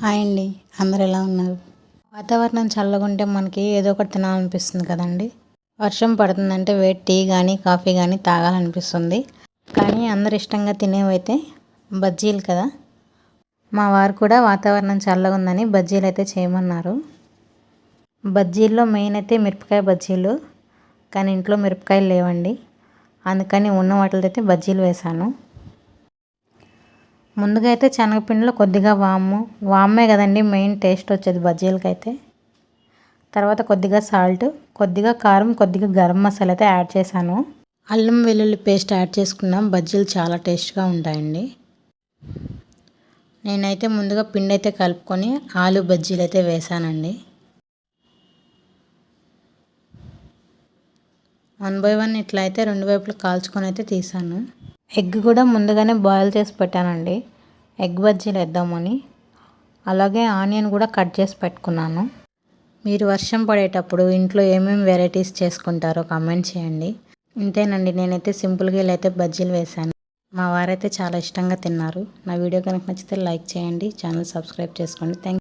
Hi అండి. అందరు ఎలా ఉన్నారు? వాతావరణం చల్లగా ఉంటే మనకి ఏదో ఒకటి తినాలనిపిస్తుంది కదండి. వర్షం పడుతుందంటే వేడి టీ కానీ కాఫీ కానీ తాగాలనిపిస్తుంది. కానీ అందరు ఇష్టంగా తినేవైతే బజ్జీలు కదా. మా వారు కూడా వాతావరణం చల్లగా ఉందని బజ్జీలు అయితే చేయమన్నారు. బజ్జీల్లో మెయిన్ అయితే మిరపకాయ బజ్జీలు కానీ ఇంట్లో మిరపకాయలు లేవండి. అందుకని ఉన్న వాటితో అయితే బజ్జీలు వేశాను. ముందుగా అయితే శనగపిండిలో కొద్దిగా వాము. వామే కదండి మెయిన్ టేస్ట్ వచ్చేది బజ్జీలకైతే. తర్వాత కొద్దిగా సాల్ట్ కొద్దిగా కారం కొద్దిగా గరం మసాలా అయితే యాడ్ చేశాను. అల్లం వెల్లుల్లి పేస్ట్ యాడ్ చేసుకున్నాం. బజ్జీలు చాలా టేస్ట్గా ఉంటాయండి. నేనైతే ముందుగా పిండి అయితే కలుపుకొని ఆలు బజ్జీలు అయితే వేసానండి వన్ బై వన్ ఇట్లా అయితే రెండు వైపులు కాల్చుకొని అయితే తీసాను. ఎగ్ కూడా ముందుగానే బాయిల్ చేసి పెట్టానండి. ఎగ్ బజ్జీలు వేద్దామని. అలాగే ఆనియన్ కూడా కట్ చేసి పెట్టుకున్నాను. మీరు వర్షం పడేటప్పుడు ఇంట్లో ఏమేమి వెరైటీస్ చేసుకుంటారో కామెంట్ చేయండి. ఇంతేనండి నేనైతే సింపుల్గా ఇలా అయితే బజ్జీలు వేశాను. మా వారైతే చాలా ఇష్టంగా తిన్నారు. నా వీడియో కనుక నచ్చితే లైక్ చేయండి ఛానల్ సబ్స్క్రైబ్ చేసుకోండి. థ్యాంక్